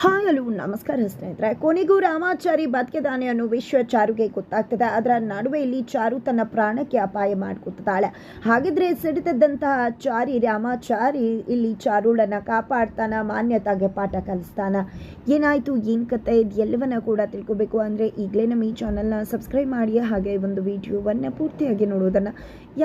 Hi. Hello ನಮಸ್ಕಾರ ಸ್ನೇಹಿತರೆ. ಕೊನೆಗೂ ರಾಮಾಚಾರಿ ಬದುಕಿದಾನೆ ಅನ್ನೋ ವಿಷಯ ಚಾರುಗೆ ಗೊತ್ತಾಗ್ತದೆ. ಅದರ ನಡುವೆ ಇಲ್ಲಿ ಚಾರು ತನ್ನ ಪ್ರಾಣಕ್ಕೆ ಅಪಾಯ ಮಾಡ್ಕೊತಾಳೆ ಹಾಗಿದ್ರೆ ಸಿಡಿತದ್ದಂತಹ ಚಾರಿ ರಾಮಾಚಾರಿ ಇಲ್ಲಿ ಚಾರುಳನ್ನ ಕಾಪಾಡ್ತಾನ, ಮಾನ್ಯತಾಗೆ ಪಾಠ ಕಲಿಸ್ತಾನ. ಏನಾಯ್ತು? ಏನ್ ಕತೆ? ಎಲ್ಲವನ್ನ ಕೂಡ ತಿಳ್ಕೊಬೇಕು. ಅಂದ್ರೆ ಈಗಲೇ ನಮ್ಮ ಈ ಚಾನಲ್ನ ಸಬ್ಸ್ಕ್ರೈಬ್ ಮಾಡಿ, ಹಾಗೆ ಒಂದು ವಿಡಿಯೋವನ್ನ ಪೂರ್ತಿಯಾಗಿ ನೋಡೋದನ್ನ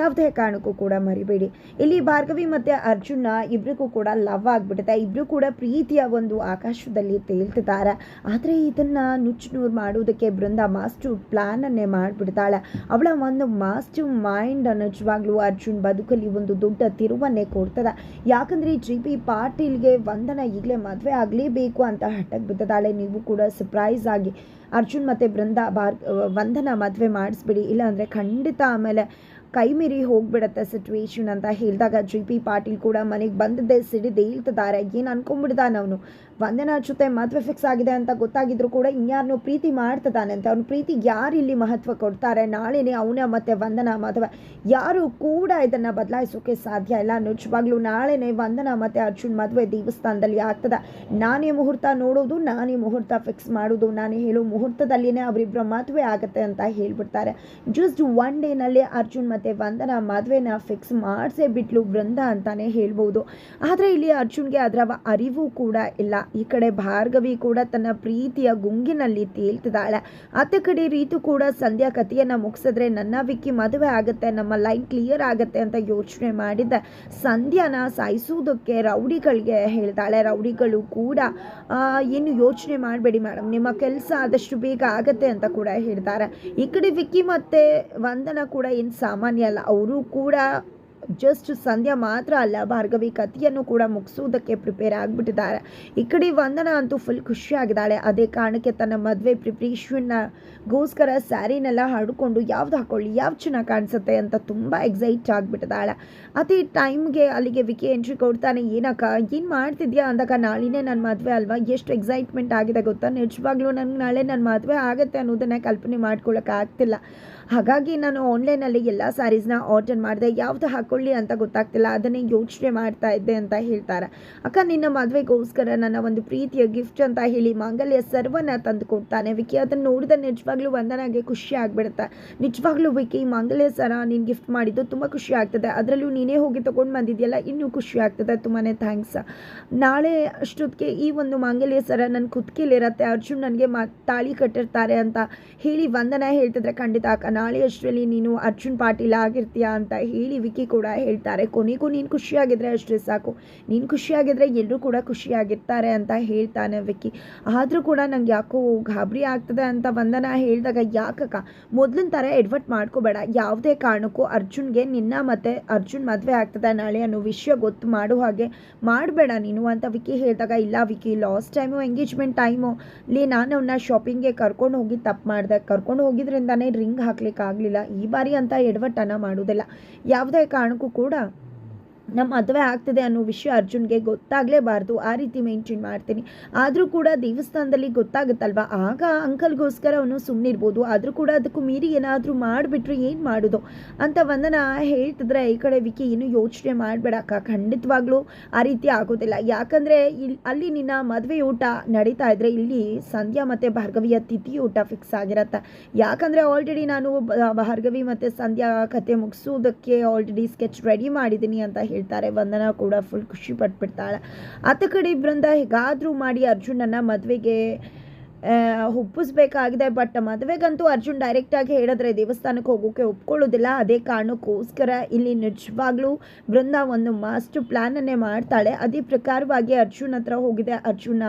ಯಾವುದೇ ಕಾರಣಕ್ಕೂ ಕೂಡ ಮರಿಬೇಡಿ. ಇಲ್ಲಿ ಭಾರ್ಗವಿ ಮತ್ತೆ ಅರ್ಜುನ ಇಬ್ಬರಿಗೂ ಕೂಡ ಲವ್ ಆಗಿಬಿಡುತ್ತೆ ಇಬ್ರು ಕೂಡ ಪ್ರೀತಿಯ ಒಂದು ಆಕಾಶದಲ್ಲಿ ತೇಲ್ತಿದ್ದಾರೆ ಆದರೆ ಇದನ್ನು ನುಚ್ಚು ಮಾಡುವುದಕ್ಕೆ ಬೃಂದ ಮಾಸ್ಟರ್ ಪ್ಲ್ಯಾನನ್ನೇ ಮಾಡಿಬಿಡ್ತಾಳೆ. ಅವಳ ಒಂದು ಮಾಸ್ಟರ್ ಮೈಂಡ್ ನಿಜವಾಗ್ಲೂ ಅರ್ಜುನ್ ಬದುಕಲ್ಲಿ ಒಂದು ದೊಡ್ಡ ತಿರುವನ್ನೇ ಕೊಡ್ತದೆ. ಯಾಕಂದರೆ ಜಿ ಪಿ ಪಾಟೀಲ್ಗೆ ವಂದನ ಈಗಲೇ ಮದುವೆ ಆಗಲೇಬೇಕು ಅಂತ ಹಠಕ್ಕೆ ಬಿದ್ದಾಳೆ ನೀವು ಕೂಡ ಸರ್ಪ್ರೈಸ್ ಆಗಿ ಅರ್ಜುನ್ ಮತ್ತೆ ಬೃಂದ ಬಾರ್ ವಂದನ ಮದುವೆ ಮಾಡಿಸ್ಬಿಡಿ. ಇಲ್ಲಾಂದರೆ ಖಂಡಿತ ಆಮೇಲೆ ಕೈ ಮೀರಿ ಹೋಗ್ಬಿಡತ್ತೆ ಸಿಚುವೇಶನ್ ಅಂತ ಹೇಳಿದಾಗ ಜಿ ಪಿ ಪಾಟೀಲ್ ಕೂಡ ಮನೆಗೆ ಬಂದದ್ದೇ ಸಿಡಿದು ಹೇಳ್ತಿದ್ದಾರೆ ಏನು ಅನ್ಕೊಂಡ್ಬಿಡ್ದಾನ ಅವನು? ವಂದನ ಜೊತೆ ಮದುವೆ ಫಿಕ್ಸ್ ಆಗಿದೆ ಅಂತ ಗೊತ್ತಾಗಿದ್ರು ಕೂಡ ಇನ್ಯಾರನ್ನೂ ಪ್ರೀತಿ ಮಾಡ್ತದಾನೆ ಅಂತ. ಅವ್ನ ಪ್ರೀತಿಗೆ ಯಾರು ಇಲ್ಲಿ ಮಹತ್ವ ಕೊಡ್ತಾರೆ? ನಾಳೆನೇ ಅವನ ಮತ್ತೆ ವಂದನ ಮದುವೆ ಯಾರು ಕೂಡ ಇದನ್ನು ಬದಲಾಯಿಸೋಕೆ ಸಾಧ್ಯ ಇಲ್ಲ. ನಿಜವಾಗ್ಲೂ ನಾಳೆನೇ ವಂದನ ಮತ್ತೆ ಅರ್ಜುನ್ ಮದುವೆ ದೇವಸ್ಥಾನದಲ್ಲಿ ಆಗ್ತದೆ. ನಾನೇ ಮುಹೂರ್ತ ನೋಡೋದು, ನಾನೇ ಮುಹೂರ್ತ ಫಿಕ್ಸ್ ಮಾಡೋದು. ನಾನು ಹೇಳೋ ಮುಹೂರ್ತದಲ್ಲಿನೇ ಅವರಿಬ್ಬರ ಮದುವೆ ಆಗುತ್ತೆ ಅಂತ ಹೇಳ್ಬಿಡ್ತಾರೆ. ಜಸ್ಟ್ ಒನ್ ಡೇನಲ್ಲಿ ಅರ್ಜುನ್ ಮತ್ತು ವಂದನ ಮದುವೆನ ಫಿಕ್ಸ್ ಮಾಡಿಸೇ ಬಿಟ್ಲು ವೃಂದ ಅಂತಾನೆ ಹೇಳ್ಬೋದು. ಆದರೆ ಇಲ್ಲಿ ಅರ್ಜುನ್ಗೆ ಅದರ ಅರಿವು ಕೂಡ ಇಲ್ಲ. ಈ ಕಡೆ ಭಾರ್ಗವಿ ಕೂಡ ತನ್ನ ಪ್ರೀತಿಯ ಗುಂಗಿನಲ್ಲಿ ತೇಲ್ತಿದ್ದಾಳೆ. ಆತ ಕಡೆ ರೀತು ಕೂಡ ಸಂಧ್ಯಾ ಕಥೆಯನ್ನು ಮುಗಿಸಿದ್ರೆ ನನ್ನ ವಿಕ್ಕಿ ಮದುವೆ ಆಗುತ್ತೆ, ನಮ್ಮ ಲೈನ್ ಕ್ಲಿಯರ್ ಆಗುತ್ತೆ ಅಂತ ಯೋಚನೆ ಮಾಡಿದ್ದೆ ಸಂಧ್ಯಾನ ಸಾಯಿಸುವುದಕ್ಕೆ ರೌಡಿಗಳಿಗೆ ಹೇಳ್ತಾಳೆ. ರೌಡಿಗಳು ಕೂಡ ಏನು ಯೋಚನೆ ಮಾಡಬೇಡಿ ಮೇಡಮ್, ನಿಮ್ಮ ಕೆಲಸ ಆದಷ್ಟು ಬೇಗ ಆಗತ್ತೆ ಅಂತ ಕೂಡ ಹೇಳ್ತಾರೆ. ಈ ಕಡೆ ವಿಕ್ಕಿ ಮತ್ತೆ ವಂದನ ಕೂಡ ಏನು ಸಾಮಾನ್ಯ ಅಲ್ಲ, ಅವರು ಕೂಡ ಜಸ್ಟ್ ಸಂಧ್ಯಾ ಮಾತ್ರ ಅಲ್ಲ, ಭಾರ್ಗವಿ ಕಥೆಯನ್ನು ಕೂಡ ಮುಗಿಸುವುದಕ್ಕೆ ಪ್ರಿಪೇರ್ ಆಗಿಬಿಟ್ಟಿದ್ದಾರೆ. ಈ ಕಡೆ ವಂದನ ಅಂತೂ ಫುಲ್ ಖುಷಿಯಾಗಿದ್ದಾಳೆ. ಅದೇ ಕಾರಣಕ್ಕೆ ತನ್ನ ಮದುವೆ ಪ್ರಿಪ್ರೇಷನ್ಗೋಸ್ಕರ ಸ್ಯಾರಿನೆಲ್ಲ ಹಡ್ಕೊಂಡು ಯಾವ್ದು ಹಾಕೊಳ್ಳಿ, ಯಾವ್ದು ಚೆನ್ನಾಗಿ ಕಾಣಿಸುತ್ತೆ ಅಂತ ತುಂಬ ಎಕ್ಸೈಟ್ ಆಗಿಬಿಟ್ಟಿದ್ದಾಳೆ. ಅದೇ ಟೈಮ್ಗೆ ಅಲ್ಲಿಗೆ ವಿಕೆ ಎಂಟ್ರಿ ಕೊಡ್ತಾನೆ, ಏನಕ್ಕ, ಏನು ಮಾಡ್ತಿದ್ಯಾ ಅಂದಾಗ, ನಾಳಿನೇ ನನ್ನ ಮದುವೆ ಅಲ್ವಾ? ಎಷ್ಟು ಎಕ್ಸೈಟ್ಮೆಂಟ್ ಆಗಿದೆ ಗೊತ್ತಾ? ನಿಜವಾಗ್ಲೂ ನನಗೆ ನಾಳೆ ನನ್ನ ಮದುವೆ ಆಗುತ್ತೆ ಅನ್ನೋದನ್ನು ಕಲ್ಪನೆ ಮಾಡ್ಕೊಳ್ಳೋಕ್ಕಾಗ್ತಿಲ್ಲ ಹಾಗಾಗಿ ನಾನು ಆನ್ಲೈನಲ್ಲಿ ಎಲ್ಲ ಸ್ಯಾರೀಸ್ನ ಆರ್ಡರ್ ಮಾಡಿದೆ, ಯಾವ್ದು ಹಾಕೊಳ್ಳಿ ಅಂತ ಗೊತ್ತಾಗ್ತಿಲ್ಲ. ಅದನ್ನೇ ಯೋಚನೆ ಮಾಡ್ತಾ ಇದ್ದೆ ಅಂತ ಹೇಳ್ತಾರೆ. ಅಕ್ಕ, ನಿನ್ನ ಮದುವೆಗೋಸ್ಕರ ನನ್ನ ಒಂದು ಪ್ರೀತಿಯ ಗಿಫ್ಟ್ ಅಂತ ಹೇಳಿ ಮಾಂಗಲ್ಯ ಸರ್ವನ ತಂದು ಕೊಡ್ತಾನೆ ವಿಕಿ, ಅದನ್ನು ನೋಡಿದ ನಿಜವಾಗ್ಲೂ ವಂದನಾಗೆ ಖುಷಿ ಆಗ್ಬಿಡುತ್ತೆ. ನಿಜವಾಗ್ಲೂ ವಿಕಿ, ಮಾಂಗಲ್ಯ ಸರ ನೀನು ಗಿಫ್ಟ್ ಮಾಡಿದ್ದು ತುಂಬ ಖುಷಿ ಆಗ್ತದೆ. ಅದರಲ್ಲೂ ನೀನೇ ಹೋಗಿ ತೊಗೊಂಡು ಬಂದಿದೆಯಲ್ಲ, ಇನ್ನೂ ಖುಷಿ ಆಗ್ತದೆ. ತುಂಬಾ ಥ್ಯಾಂಕ್ಸ್ ನಾಳೆ ಅಷ್ಟೊತ್ತಿಗೆ ಈ ಒಂದು ಮಾಂಗಲ್ಯ ಸರ ನನ್ನ ಕುತ್ತಿಗೆಲಿರತ್ತೆ ಅರ್ಜುನ್ ನನಗೆ ಮಾ ತಾಳಿ ಕಟ್ಟಿರ್ತಾರೆ ಅಂತ ಹೇಳಿ ವಂದನ ಹೇಳ್ತಿದ್ರೆ ಖಂಡಿತ ಅಕ್ಕ. ನಾಳೆ ಅಷ್ಟರಲ್ಲಿ ನೀನು ಅರ್ಜುನ್ ಪಾಟೀಲ ಆಗಿರ್ತೀಯಾ ಅಂತ ಹೇಳಿ ವಿಕಿ ಕೂಡ ಹೇಳ್ತಾರೆ. ಕೊನೆಗೂ ನೀನು ಖುಷಿಯಾಗಿದ್ರೆ ಅಷ್ಟೇ ಸಾಕು. ನೀನು ಖುಷಿಯಾಗಿದ್ರೆ ಎಲ್ಲರೂ ಕೂಡ ಖುಷಿಯಾಗಿರ್ತಾರೆ ಅಂತ ಹೇಳ್ತಾನೆ ವಿಕ್ಕಿ. ಆದರೂ ಕೂಡ ನಂಗೆ ಯಾಕೋ ಗಾಬರಿ ಆಗ್ತದೆ ಅಂತ ವಂದನ ಹೇಳಿದಾಗ, ಯಾಕಕ್ಕ? ಮೊದಲಿನ ಥರ ಎಡ್ವರ್ಟ್ ಮಾಡ್ಕೋಬೇಡ. ಯಾವುದೇ ಕಾರಣಕ್ಕೂ ಅರ್ಜುನ್ಗೆ ನಿನ್ನ ಮತ್ತು ಅರ್ಜುನ್ ಮದುವೆ ಆಗ್ತದೆ ನಾಳೆ ಅನ್ನೋ ವಿಷಯ ಗೊತ್ತು ಮಾಡೋ ಹಾಗೆ ಮಾಡಬೇಡ ನೀನು ಅಂತ ವಿಕ್ಕಿ ಹೇಳಿದಾಗ, ಇಲ್ಲ Vicky last time engagement time ಇಲ್ಲಿ ನಾನು ಅವನ್ನ ಶಾಪಿಂಗ್ಗೆ ಕರ್ಕೊಂಡು ಹೋಗಿ ತಪ್ಪು ಮಾಡಿದೆ. ಕರ್ಕೊಂಡು ಹೋಗಿದ್ರಿಂದಾನೇ ರಿಂಗ್ ಹಾಕ್ಲಿಕ್ಕೆ ಆಗಲಿಲ್ಲ ಈ ಬಾರಿ ಅಂತ ಎಡವಟ್ಟನ್ನು ಮಾಡೋದಿಲ್ಲ. ಯಾವುದೇ ಕಾರಣಕ್ಕೂ ಕೂಡ ನಮ್ಮ ಮದುವೆ ಆಗ್ತಿದೆ ಅನ್ನೋ ವಿಷಯ ಅರ್ಜುನ್ಗೆ ಗೊತ್ತಾಗಲೇಬಾರ್ದು. ಆ ರೀತಿ ಮೇಂಟೈನ್ ಮಾಡ್ತೀನಿ. ಆದರೂ ಕೂಡ ದೇವಸ್ಥಾನದಲ್ಲಿ ಗೊತ್ತಾಗುತ್ತಲ್ವ? ಆಗ ಅಂಕಲ್ಗೋಸ್ಕರ ಅವನು ಸುಮ್ಮನಿರ್ಬೋದು ಆದರೂ ಕೂಡ ಅದಕ್ಕೂ ಮೀರಿ ಏನಾದರೂ ಮಾಡಿಬಿಟ್ರೆ ಏನು ಮಾಡೋದು? ಅಂತ ವಂದನ ಹೇಳ್ತಿದ್ರೆ, ಈ ಕಡೆ ವಿಕಿ ಏನು ಯೋಚನೆ ಮಾಡಬೇಡಕ್ಕ. ಖಂಡಿತವಾಗ್ಲೂ ಆ ರೀತಿ ಆಗೋದಿಲ್ಲ. ಯಾಕಂದರೆ ಇಲ್ಲಿ ಅಲ್ಲಿ ನಿನ್ನ ಮದುವೆ ಊಟ ನಡೀತಾ ಇದ್ರೆ ಇಲ್ಲಿ ಸಂಧ್ಯಾ ಮತ್ತು ಭಾರ್ಗವಿಯ ತಿಥಿ ಊಟ ಫಿಕ್ಸ್ ಆಗಿರತ್ತೆ. ಯಾಕಂದರೆ ಆಲ್ರೆಡಿ ನಾನು ಭಾರ್ಗವಿ ಮತ್ತು ಸಂಧ್ಯಾ ಕತೆ ಮುಗಿಸೋದಕ್ಕೆ ಆಲ್ರೆಡಿ ಸ್ಕೆಚ್ ರೆಡಿ ಮಾಡಿದ್ದೀನಿ ಅಂತ ಹೇಳ್ತಾರೆ. ವಂದನ ಕೂಡ ಫುಲ್ ಖುಷಿ ಪಟ್ಬಿಡ್ತಾಳೆ. ಆತ ಕಡೆ ಬೃಂದ ಹೇಗಾದರೂ ಮಾಡಿ ಅರ್ಜುನನ ಮದುವೆಗೆ ಒಪ್ಪಿಸ್ಬೇಕಾಗಿದೆ. ಬಟ್ ಮದುವೆಗಂತೂ ಅರ್ಜುನ್ ಡೈರೆಕ್ಟಾಗಿ ಹೇಳಿದ್ರೆ ದೇವಸ್ಥಾನಕ್ಕೆ ಹೋಗೋಕೆ ಒಪ್ಕೊಳ್ಳೋದಿಲ್ಲ. ಅದೇ ಕಾರಣಕ್ಕೋಸ್ಕರ ಇಲ್ಲಿ ನಿಜವಾಗ್ಲೂ ಬೃಂದ ಒಂದು ಮಾಸ್ಟರ್ ಪ್ಲ್ಯಾನನ್ನೇ ಮಾಡ್ತಾಳೆ. ಅದೇ ಪ್ರಕಾರವಾಗಿ ಅರ್ಜುನ್ ಹತ್ರ ಹೋಗಿದೆ. ಅರ್ಜುನ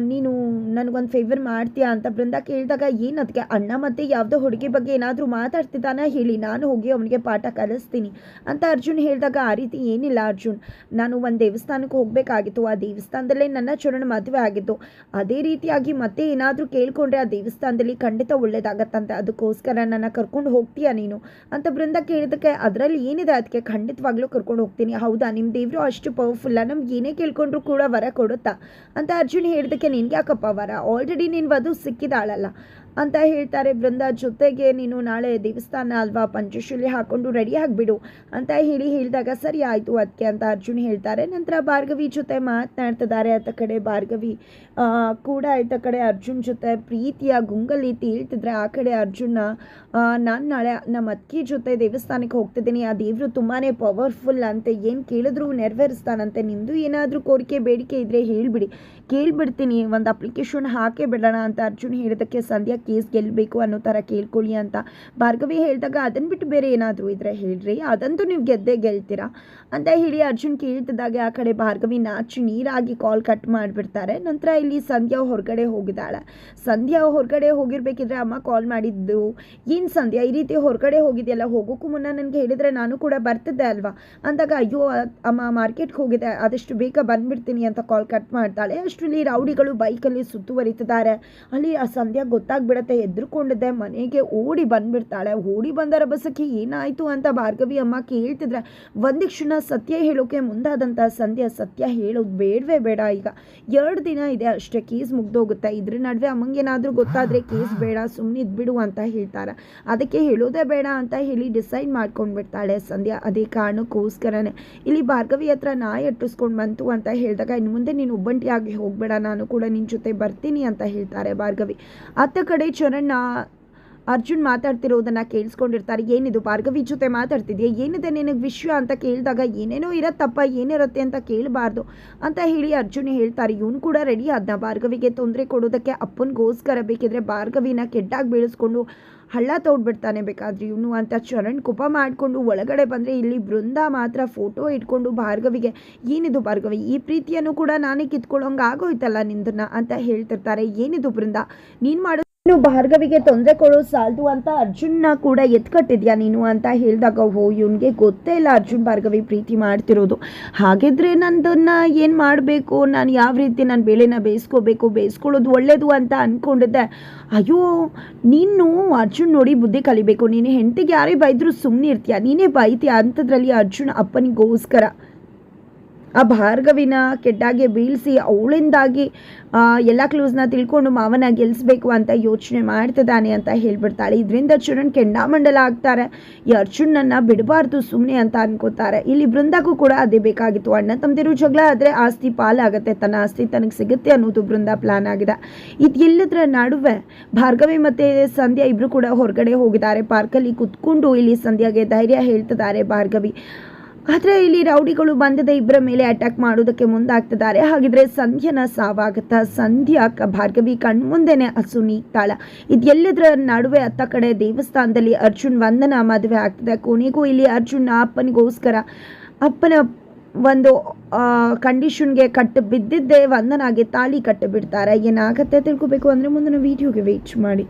ನೀನು ನನಗೊಂದು ಫೇವರ್ ಮಾಡ್ತೀಯಾ ಅಂತ ಬೃಂದ ಕೇಳಿದಾಗ, ಏನು ಅದಕ್ಕೆ ಅಣ್ಣ ಮತ್ತೆ ಯಾವುದೋ ಹುಡುಗಿ ಬಗ್ಗೆ ಏನಾದರೂ ಮಾತಾಡ್ತಿದ್ದಾನೆ ಹೇಳಿ, ನಾನು ಹೋಗಿ ಅವನಿಗೆ ಪಾಠ ಕಲಿಸ್ತೀನಿ ಅಂತ ಅರ್ಜುನ್ ಹೇಳಿದಾಗ, ಆ ರೀತಿ ಏನಿಲ್ಲ ಅರ್ಜುನ್. ನಾನು ಒಂದು ದೇವಸ್ಥಾನಕ್ಕೆ ಹೋಗಬೇಕಾಗಿತ್ತು, ಆ ದೇವಸ್ಥಾನದಲ್ಲೇ ನನ್ನ ಚರಣ ಮದುವೆ ಆಗಿತ್ತು ಅದೇ ರೀತಿಯಾಗಿ ಮತ್ತೆ ಏನಾದರೂ ಕೇಳ್ಕೊಂಡ್ರೆ ಆ ದೇವಸ್ಥಾನದಲ್ಲಿ ಖಂಡಿತ ಒಳ್ಳೇದಾಗತ್ತಂತೆ. ಅದಕ್ಕೋಸ್ಕರ ನನ್ನ ಕರ್ಕೊಂಡು ಹೋಗ್ತೀಯಾ ನೀನು? ಅಂತ ಬೃಂದ ಕೇಳಿದಕ್ಕೆ ಅದರಲ್ಲಿ ಏನಿದೆ ಅದಕ್ಕೆ ಖಂಡಿತವಾಗ್ಲೂ ಕರ್ಕೊಂಡು ಹೋಗ್ತೀನಿ. ಹೌದಾ? ನಿಮ್ಮ ದೇವರು ಅಷ್ಟು ಪವರ್ಫುಲ್ಲ ನಮ್ಗೆ ಏನೇ ಕೇಳ್ಕೊಂಡ್ರು ಕೂಡ ವರ ಕೊಡುತ್ತಾ? ಅಂತ ಅರ್ಜುನ್ ಹೇಳಿದಕ್ಕೆ ನಿನ್ಗೆ ಯಾಕಪ್ಪ ವರ? ಆಲ್ರೆಡಿ ಅದು ವಧು ಸಿಕ್ಕಿದಾಳಲ್ಲ. ಅಂತ ಹೇಳ್ತಾರೆ. ಬೃಂದ ಜೊತೆಗೆ ನೀನು ನಾಳೆ ದೇವಸ್ಥಾನ ಅಲ್ವಾ? ಪಂಚಶೂಲಿ ಹಾಕೊಂಡು ರೆಡಿ ಆಗಿಬಿಡು ಅಂತ ಹೇಳಿ ಹೇಳಿದಾಗ, ಸರಿ ಆಯಿತು ಅದಕ್ಕೆ ಅಂತ ಅರ್ಜುನ್ ಹೇಳ್ತಾರೆ. ನಂತರ ಭಾರ್ಗವಿ ಜೊತೆ ಮಾತನಾಡ್ತಿದ್ದಾರೆ. ಆತ ಕಡೆ ಭಾರ್ಗವಿ ಕೂಡ ಆಯ್ತ ಕಡೆ ಅರ್ಜುನ್ ಜೊತೆ ಪ್ರೀತಿಯ ಗುಂಗಲ್ಲಿ ತೇಳ್ತಿದ್ರೆ, ಆ ಕಡೆ ಅರ್ಜುನ ನಾನು ನಾಳೆ ನಮ್ಮ ಅತ್ತಿ ಜೊತೆ ದೇವಸ್ಥಾನಕ್ಕೆ ಹೋಗ್ತಿದ್ದೀನಿ. ಆ ದೇವರು ತುಂಬಾ ಪವರ್ಫುಲ್ ಅಂತೆ. ಏನು ಕೇಳಿದ್ರು ನೆರವೇರಿಸ್ತಾನಂತೆ. ನಿಮ್ಮದು ಏನಾದರೂ ಕೋರಿಕೆ, ಬೇಡಿಕೆ ಇದ್ದರೆ ಹೇಳಿಬಿಡಿ. ಕೇಳಿಬಿಡ್ತೀನಿ. ಒಂದು ಅಪ್ಲಿಕೇಶನ್ ಹಾಕೇ ಬಿಡೋಣ ಅಂತ ಅರ್ಜುನ್ ಹೇಳಿದಕ್ಕೆ ಸಂಧ್ಯಾ ಕೇಸ್ ಗೆಲ್ಲಬೇಕು ಅನ್ನೋ ಥರ ಕೇಳ್ಕೊಳ್ಳಿ ಅಂತ. ಭಾರ್ಗವಿ ಹೇಳಿದಾಗ ಅದನ್ನು ಬಿಟ್ಟು ಬೇರೆ ಏನಾದರೂ ಇದ್ರೆ ಹೇಳ್ರಿ, ಅದಂತೂ ನೀವು ಗೆದ್ದೇ ಗೆಲ್ತೀರಾ? ಅಂತ ಹೇಳಿ ಅರ್ಜುನ್ ಕೇಳ್ತಿದ್ದಾಗ ಆ ಕಡೆ ಭಾರ್ಗವಿ ನಾಚಿ ನೀರಾಗಿ ಕಾಲ್ ಕಟ್ ಮಾಡಿಬಿಡ್ತಾರೆ. ನಂತರ ಇಲ್ಲಿ ಸಂಧ್ಯಾ ಹೊರಗಡೆ ಹೋಗಿದ್ದಾಳೆ. ಸಂಧ್ಯಾ ಹೊರಗಡೆ ಹೋಗಿರ್ಬೇಕಿದ್ರೆ ಅಮ್ಮ ಕಾಲ್ ಮಾಡಿದ್ದು, ಏನು ಸಂಧ್ಯಾ, ಈ ರೀತಿ ಹೊರಗಡೆ ಹೋಗಿದೆಯಲ್ಲ, ಹೋಗೋಕ್ಕೂ ಮುನ್ನ ನನಗೆ ಹೇಳಿದರೆ ನಾನು ಕೂಡ ಬರ್ತಿದ್ದೆ ಅಲ್ವಾ? ಅಂದಾಗ, ಅಯ್ಯೋ, ಅಮ್ಮ ಮಾರ್ಕೆಟ್ಗೆ ಹೋಗಿದೆ, ಆದಷ್ಟು ಬೇಗ ಬಂದ್ಬಿಡ್ತೀನಿ ಅಂತ ಕಾಲ್ ಕಟ್ ಮಾಡ್ತಾಳೆ. ಅಷ್ಟರಲ್ಲಿ ರೌಡಿಗಳು ಬೈಕಲ್ಲಿ ಸುತ್ತುವರಿತಿದ್ದಾರೆ. ಅಲ್ಲಿ ಆ ಸಂಧ್ಯಾ ಗೊತ್ತಾಗ್ಬಿಡತ್ತೆ ಎದ್ರುಕೊಂಡಿದ್ದೆ ಮನೆಗೆ ಓಡಿ ಬಂದ್ಬಿಡ್ತಾಳೆ. ಓಡಿ ಬಂದ ರಭಸಕ್ಕೆ ಏನಾಯಿತು ಅಂತ ಭಾರ್ಗವಿ ಅಮ್ಮ ಕೇಳ್ತಿದ್ರೆ, ಒಂದೇ ಕ್ಷಣ ಸತ್ಯ ಹೇಳೋಕೆ ಮುಂದಾದಂಥ ಸಂಧ್ಯಾ, ಸತ್ಯ ಹೇಳೋದು ಬೇಡವೇ ಬೇಡ ಈಗ. ಎರಡು ದಿನ ಇದೆ ಅಷ್ಟೇ, ಕೇಸ್ ಮುಗ್ದೋಗುತ್ತೆ. ಇದ್ರ ನಡುವೆ ಅಮ್ಮಂಗೇನಾದರೂ ಗೊತ್ತಾದರೆ ಕೇಸ್ ಬೇಡ ಸುಮ್ಮನೆ ಇದ್ಬಿಡು ಅಂತ ಹೇಳ್ತಾರೆ. ಅದಕ್ಕೆ ಹೇಳೋದೇ ಬೇಡ ಅಂತ ಹೇಳಿ ಡಿಸೈಡ್ ಮಾಡ್ಕೊಂಡ್ಬಿಡ್ತಾಳೆ ಸಂಧ್ಯಾ. ಅದೇ ಕಾರಣಕ್ಕೋಸ್ಕರನೇ. ಇಲ್ಲಿ ಭಾರ್ಗವಿ ಹತ್ರ ನಾಯಿ ಅಟ್ಟಿಸ್ಕೊಂಡು ಬಂತು ಅಂತ ಹೇಳಿದಾಗ, ಇನ್ನು ಮುಂದೆ ನೀನು ಒಬ್ಬಂಟಿಯಾಗಿ ಹೋಗಬೇಡ. ನಾನು ಕೂಡ ನಿನ್ನ ಜೊತೆ ಬರ್ತೀನಿ ಅಂತ ಹೇಳ್ತಾರೆ ಭಾರ್ಗವಿ. ಅತ್ತ ಚರಣ್ ಚರಣ್ಣ ಅರ್ಜುನ್ ಮಾತಾಡ್ತಿರೋದನ್ನ ಕೇಳಿಸ್ಕೊಂಡಿರ್ತಾರೆ. ಏನಿದು, ಭಾರ್ಗವಿ ಜೊತೆ ಮಾತಾಡ್ತಿದ್ಯಾ? ಏನಿದೆ ನಿನಗೆ ವಿಷಯ ಅಂತ ಕೇಳಿದಾಗ ಏನೇನೋ ಇರತ್ತಪ್ಪ, ಏನಿರುತ್ತೆ ಅಂತ ಕೇಳಬಾರ್ದು ಅಂತ ಹೇಳಿ ಅರ್ಜುನ್ ಹೇಳ್ತಾರೆ. ಇವನು ಕೂಡ ರೆಡಿ ಆದ್ನ. ಭಾರ್ಗವಿಗೆ ತೊಂದರೆ ಕೊಡೋದಕ್ಕೆ ಅಪ್ಪನಿಗೋಸ್ಕರ ಬೇಕಿದ್ರೆ ಭಾರ್ಗವಿನ ಕೆಟ್ಟಾಗಿ ಬೀಳಿಸ್ಕೊಂಡು ಹಳ್ಳ ತೋಡ್ಬಿಡ್ತಾನೆ ಬೇಕಾದ್ರೆ ಇವನು ಅಂತ ಚರಣ್ ಕೋಪ ಮಾಡಿಕೊಂಡು ಒಳಗಡೆ ಬಂದರೆ ಇಲ್ಲಿ ಬೃಂದ ಮಾತ್ರ ಫೋಟೋ ಇಟ್ಕೊಂಡು ಭಾರ್ಗವಿಗೆ, ಏನಿದು ಭಾರ್ಗವಿ, ಈ ಪ್ರೀತಿಯನ್ನು ಕೂಡ ನಾನೇ ಕಿತ್ಕೊಳ್ಳೋಂಗೆ ಆಗೋಯ್ತಲ್ಲ ನಿಂದನ್ನ ಅಂತ ಹೇಳ್ತಿರ್ತಾರೆ. ಏನಿದು ಬೃಂದ, ನೀನು ಮಾಡೋ ನೀನು ಭಾರ್ಗವಿಗೆ ತೊಂದರೆ ಕೊಡೋ ಸಾಲದು ಅಂತ ಅರ್ಜುನ್ನ ಕೂಡ ಎತ್ಕಟ್ಟಿದ್ಯಾ ನೀನು ಅಂತ ಹೇಳಿದಾಗ, ಓ, ಇವನಿಗೆ ಗೊತ್ತೇ ಇಲ್ಲ ಅರ್ಜುನ್ ಭಾರ್ಗವಿ ಪ್ರೀತಿ ಮಾಡ್ತಿರೋದು. ಹಾಗಿದ್ರೆ ನಂದನ್ನ ಏನು ಮಾಡಬೇಕು? ನಾನು ಯಾವ ರೀತಿ ನಾನು ಬೇಳೆನ ಬೇಯಿಸ್ಕೋಬೇಕು? ಬೇಯಿಸ್ಕೊಳ್ಳೋದು ಒಳ್ಳೇದು ಅಂತ ಅಂದ್ಕೊಂಡಿದ್ದೆ ಅಯ್ಯೋ, ನೀನು ಅರ್ಜುನ್ ನೋಡಿ ಬುದ್ಧಿ ಕಲಿಬೇಕು. ನೀನು ಹೆಂಡತಿಗೆ ಯಾರೇ ಬೈದರೂ ಸುಮ್ಮನೆ ಇರ್ತೀಯ ನೀನೇ ಬೈತೀಯ? ಅಂಥದ್ರಲ್ಲಿ ಅರ್ಜುನ್ ಅಪ್ಪನಿಗೋಸ್ಕರ. ಆ ಭಾರ್ಗವಿನ ಕೆಟ್ಟಾಗೆ ಬೀಳಿಸಿ ಅವಳಿಂದಾಗಿ ಎಲ್ಲ ಕ್ಲೂಸ್ನ ತಿಳ್ಕೊಂಡು ಮಾವನ ಗೆಲ್ಲಿಸ್ಬೇಕು ಅಂತ ಯೋಚನೆ ಮಾಡ್ತಿದ್ದಾನೆ ಅಂತ ಹೇಳ್ಬಿಡ್ತಾಳೆ. ಇದರಿಂದ ಚರಣ್ ಕೆಂಡಾಮಂಡಲ ಆಗ್ತಾರೆ. ಈ ಅರ್ಜುನನ್ನ ಬಿಡಬಾರ್ದು ಸುಮ್ಮನೆ ಅಂತ ಅನ್ಕೋತಾರೆ. ಇಲ್ಲಿ ಬೃಂದಕ್ಕೂ ಕೂಡ ಅದೇ ಬೇಕಾಗಿತ್ತು. ಅಣ್ಣ ತಮ್ಮದಿರು ಜಗಳ ಆದರೆ ಆಸ್ತಿ ಪಾಲಾಗತ್ತೆ. ತನ್ನ ಆಸ್ತಿ ತನಗೆ ಸಿಗುತ್ತೆ ಅನ್ನೋದು ಬೃಂದ ಪ್ಲಾನ್ ಆಗಿದೆ. ಇದೆಲ್ಲದರ ನಡುವೆ ಭಾರ್ಗವಿ ಮತ್ತು ಸಂಧ್ಯಾ ಇಬ್ಬರು ಕೂಡ ಹೊರಗಡೆ ಹೋಗಿದ್ದಾರೆ. ಪಾರ್ಕಲ್ಲಿ ಕುತ್ಕೊಂಡು ಇಲ್ಲಿ ಸಂಧ್ಯಾಗೆ ಧೈರ್ಯ ಹೇಳ್ತಿದ್ದಾರೆ ಭಾರ್ಗವಿ. ಆದರೆ ಇಲ್ಲಿ ರೌಡಿಗಳು ಬಂದದ ಇಬ್ಬರ ಮೇಲೆ ಅಟ್ಯಾಕ್ ಮಾಡೋದಕ್ಕೆ ಮುಂದಾಗ್ತಿದ್ದಾರೆ. ಹಾಗಿದ್ರೆ ಸಂಧ್ಯನ ಸಾವಾಗತ್ತ ಸಂಧ್ಯಾ ಭಾರ್ಗವಿ ಕಣ್ಮುಂದೆನೆ ಹಸು ನೀಗ್ತಾಳ. ಇದೆಲ್ಲದರ ನಡುವೆ ಅತ್ತ ಕಡೆ ದೇವಸ್ಥಾನದಲ್ಲಿ ಅರ್ಜುನ್ ವಂದನ ಮದುವೆ ಆಗ್ತದೆ. ಕೊನೆಗೂ ಇಲ್ಲಿ ಅರ್ಜುನ್ ಅಪ್ಪನಿಗೋಸ್ಕರ ಅಪ್ಪನ ಒಂದು ಕಂಡೀಷನ್ಗೆ ಕಟ್ಟು ಬಿದ್ದಿದ್ದೇ ವಂದನಾಗೆ ತಾಳಿ ಕಟ್ಟು ಬಿಡ್ತಾರೆ ಏನಾಗತ್ತೆ ತಿಳ್ಕೊಬೇಕು ಅಂದರೆ ಮುಂದಿನ ವೀಡಿಯೋಗೆ ವೇಟ್ ಮಾಡಿ.